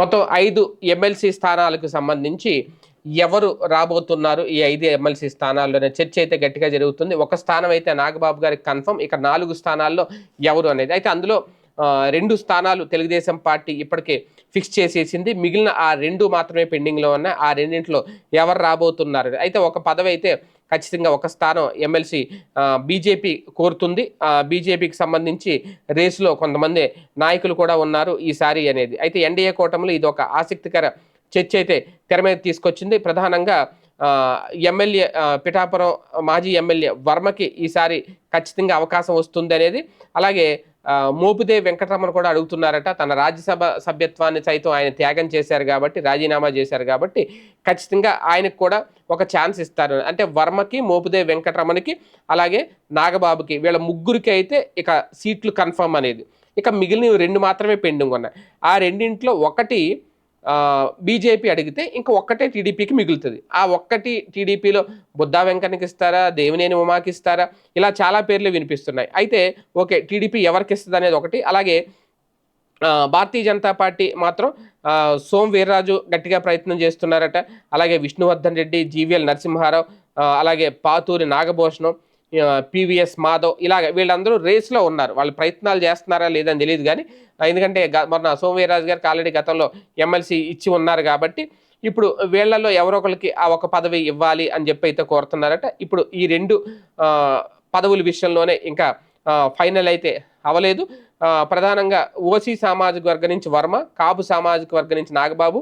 మొత్తం ఐదు ఎమ్మెల్సీ స్థానాలకు సంబంధించి ఎవరు రాబోతున్నారు ఈ ఐదు ఎమ్మెల్సీ స్థానాల్లోనే చర్చ అయితే గట్టిగా జరుగుతుంది. ఒక స్థానం అయితే నాగబాబు గారికి కన్ఫర్మ్. ఇక నాలుగు స్థానాల్లో ఎవరు అనేది. అయితే అందులో రెండు స్థానాలు తెలుగుదేశం పార్టీ ఇప్పటికే ఫిక్స్ చేసేసింది. మిగిలిన ఆ రెండు మాత్రమే పెండింగ్లో ఉన్నాయి. ఆ రెండింటిలో ఎవరు రాబోతున్నారు? అయితే ఒక పదవి అయితే ఖచ్చితంగా ఒక స్థానం ఎమ్మెల్సీ బీజేపీ కోరుతుంది. బీజేపీకి సంబంధించి రేసులో కొంతమంది నాయకులు కూడా ఉన్నారు ఈసారి అనేది. అయితే ఎన్డీఏ కూటమిలో ఇది ఒక ఆసక్తికర చర్చ అయితే తెర మీద తీసుకొచ్చింది. ప్రధానంగా ఎమ్మెల్యే పిఠాపురం మాజీ ఎమ్మెల్యే వర్మకి ఈసారి ఖచ్చితంగా అవకాశం వస్తుంది అనేది. అలాగే మోపిదే వెంకటరమణ కూడా అడుగుతున్నారట. తన రాజ్యసభ సభ్యత్వాన్ని సైతం ఆయన త్యాగం చేశారు కాబట్టి రాజీనామా చేశారు కాబట్టి ఖచ్చితంగా ఆయనకు కూడా ఒక ఛాన్స్ ఇస్తారు. అంటే వర్మకి మోపుదే వెంకటరమణకి అలాగే నాగబాబుకి వీళ్ళ ముగ్గురికి అయితే ఇక సీట్లు కన్ఫర్మ్ అనేది. ఇక మిగిలిన రెండు మాత్రమే పెండింగ్ ఉన్నాయి. ఆ రెండింట్లో ఒకటి బీజేపీ అడిగితే ఇంకా ఒక్కటే టీడీపీకి మిగులుతుంది. ఆ ఒక్కటి టీడీపీలో బుద్ధా వెంకన్నకి ఇస్తారా దేవినేని ఉమాకి ఇస్తారా ఇలా చాలా పేర్లు వినిపిస్తున్నాయి. అయితే ఓకే టీడీపీ ఎవరికి ఇస్తుంది అనేది ఒకటి. అలాగే భారతీయ జనతా పార్టీ మాత్రం సోమ్ వీర్రాజు గట్టిగా ప్రయత్నం చేస్తున్నారట. అలాగే విష్ణువర్ధన్ రెడ్డి జీవీఎల్ నరసింహారావు అలాగే పాతూరి నాగభూషణం పివిఎస్ మాధవ్ ఇలాగ వీళ్ళందరూ రేస్లో ఉన్నారు. వాళ్ళు ప్రయత్నాలు చేస్తున్నారా లేదని తెలియదు కానీ ఎందుకంటే గ- మొన్న సోమవీరాజు గారికి ఆల్రెడీ గతంలో ఎమ్మెల్సీ ఇచ్చి ఉన్నారు కాబట్టి ఇప్పుడు వీళ్ళల్లో ఎవరో ఒకరికి ఆ ఒక పదవి ఇవ్వాలి అని చెప్పి అయితే కోరుతున్నారట. ఇప్పుడు ఈ రెండు పదవుల విషయంలోనే ఇంకా ఫైనల్ అయితే అవలేదు. ప్రధానంగా ఓసీ సామాజిక వర్గం నుంచి వర్మ కాపు సామాజిక వర్గం నుంచి నాగబాబు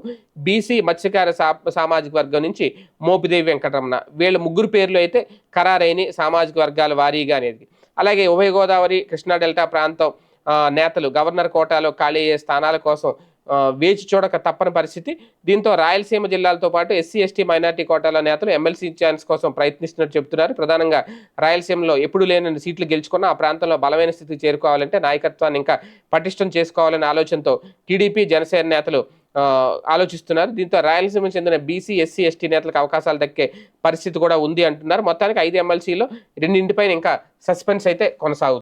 బీసీ మత్స్యకార సా సామాజిక వర్గం నుంచి మోపిదేవి వెంకటరమణ. వీళ్ళ ముగ్గురు పేర్లు అయితే ఖరారైన సామాజిక వర్గాల వారీగా అనేది. అలాగే ఉభయ గోదావరి కృష్ణా డెల్టా ప్రాంతం నేతలు గవర్నర్ కోటాలో ఖాళీ అయ్యే స్థానాల కోసం వేచి చూడక తప్పని పరిస్థితి. దీంతో రాయలసీమ జిల్లాలతో పాటు ఎస్సీ ఎస్టీ మైనార్టీ కోటాల నేతలు ఎమ్మెల్సీ ఛాన్స్ కోసం ప్రయత్నిస్తున్నట్టు చెబుతున్నారు. ప్రధానంగా రాయలసీమలో ఎప్పుడు లేని సీట్లు గెలుచుకున్న ఆ ప్రాంతంలో బలమైన స్థితికి చేరుకోవాలంటే నాయకత్వాన్ని ఇంకా పటిష్టం చేసుకోవాలనే ఆలోచనతో టీడీపీ జనసేన నేతలు ఆలోచిస్తున్నారు. దీంతో రాయలసీమ చెందిన బీసీ ఎస్సీ ఎస్టీ నేతలకు అవకాశాలు దక్కే పరిస్థితి కూడా ఉంది అంటున్నారు. మొత్తానికి ఐదు ఎమ్మెల్సీలో రెండింటిపైన ఇంకా సస్పెన్స్ అయితే కొనసాగుతుంది.